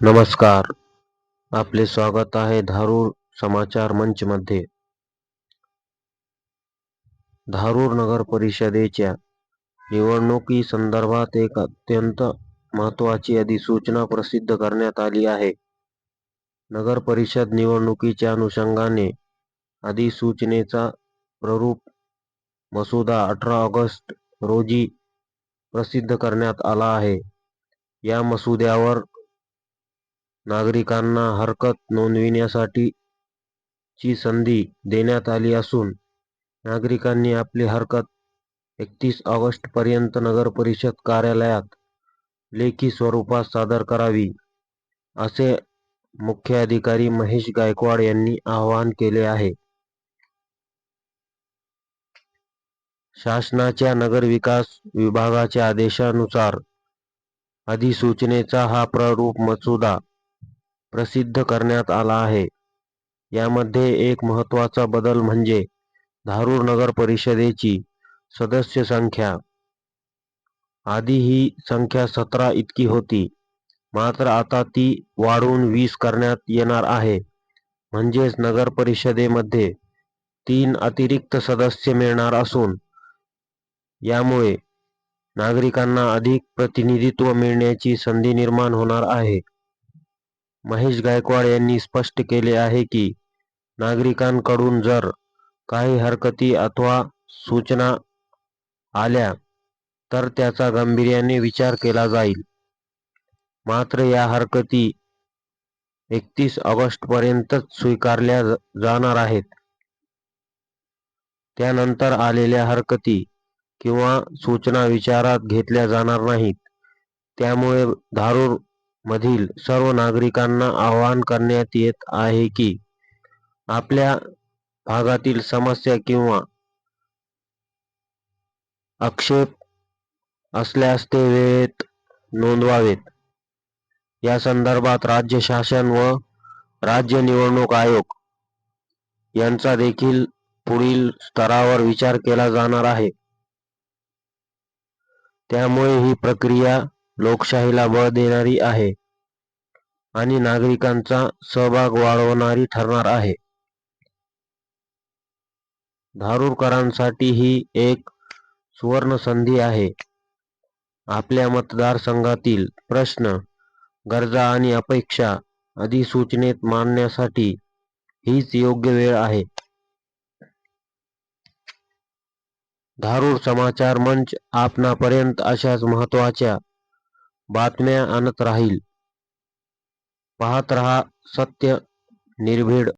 नमस्कार. आपले स्वागत आहे धारूर समाचार मंच मध्ये धारूर नगर परिषदेच्या निवडणुकी संदर्भात एक अत्यंत महत्वाची अधिसूचना प्रसिद्ध करण्यात आली आहे. नगर परिषद निवडणुकीच्या अनुषंगाने अधिसूचनेचा प्ररूप मसुदा अठरा ऑगस्ट रोजी प्रसिद्ध करण्यात आला आहे. या मसुद्यावर नागरिकांना हरकत नोंदविण्यासाठी ची संधी देण्यात आली असून नागरिकांनी आपली हरकत एकतीस ऑगस्ट पर्यंत नगर परिषद कार्यालयात लेखी स्वरूपात सादर करावी असे मुख्य अधिकारी महेश गायकवाड यांनी आवाहन केले आहे. शासनाच्या नगरविकास विभागाच्या आदेशानुसार अधिसूचनेचा हा प्ररूप मसुदा प्रसिद्ध करण्यात आला आहे. यामध्ये एक महत्त्वाचा बदल म्हणजे धारूर नगर परिषदेची सदस्य संख्या. आधी ही संख्या सतरा इतकी होती. मात्र आता ती वाढून वीस करण्यात येणार आहे. म्हणजेच नगर परिषदेमध्ये तीन अतिरिक्त सदस्य मिळणार असून यामुळे नागरिकांना अधिक प्रतिनिधित्व मिळण्याची संधी निर्माण होणार आहे. महेश गायकवाड यांनी स्पष्ट केले आहे की नागरिकांकडून जर काही हरकती अथवा सूचना आल्या तर त्याचा गांभीर्याने विचार केला जाईल. मात्र या हरकती एकतीस ऑगस्ट पर्यंतच स्वीकारल्या जाणार आहेत. त्यानंतर आलेल्या हरकती किंवा सूचना विचारात घेतल्या जाणार नाहीत. त्यामुळे धारूर मधील सर्व नागरिकांना आवाहन करण्यात येत आहे की आपल्या भागातील समस्या किंवा आक्षेप असल्यास ते वेळेत नोंदवावेत. या संदर्भात राज्य शासन व राज्य निवडणूक आयोग यांचा देखील पुढील स्तरावर विचार केला जाणार आहे. त्यामुळे ही प्रक्रिया लोकशाहीला बळ देणारी आहे आणि नागरिकांचा सहभाग वाढवणारी ठरणार आहे. धारूरकरांसाठी ही एक सुवर्ण संधी आहे. आपल्या मतदारसंघातील प्रश्न गरजा आणि अपेक्षा अधिसूचनेत मांडण्यासाठी हीच योग्य वेळ आहे. धारूर समाचार मंच आपणापर्यंत अशाच महत्त्वाच्या बातम्या आणत राहील. पाहत रहा सत्य निर्भीड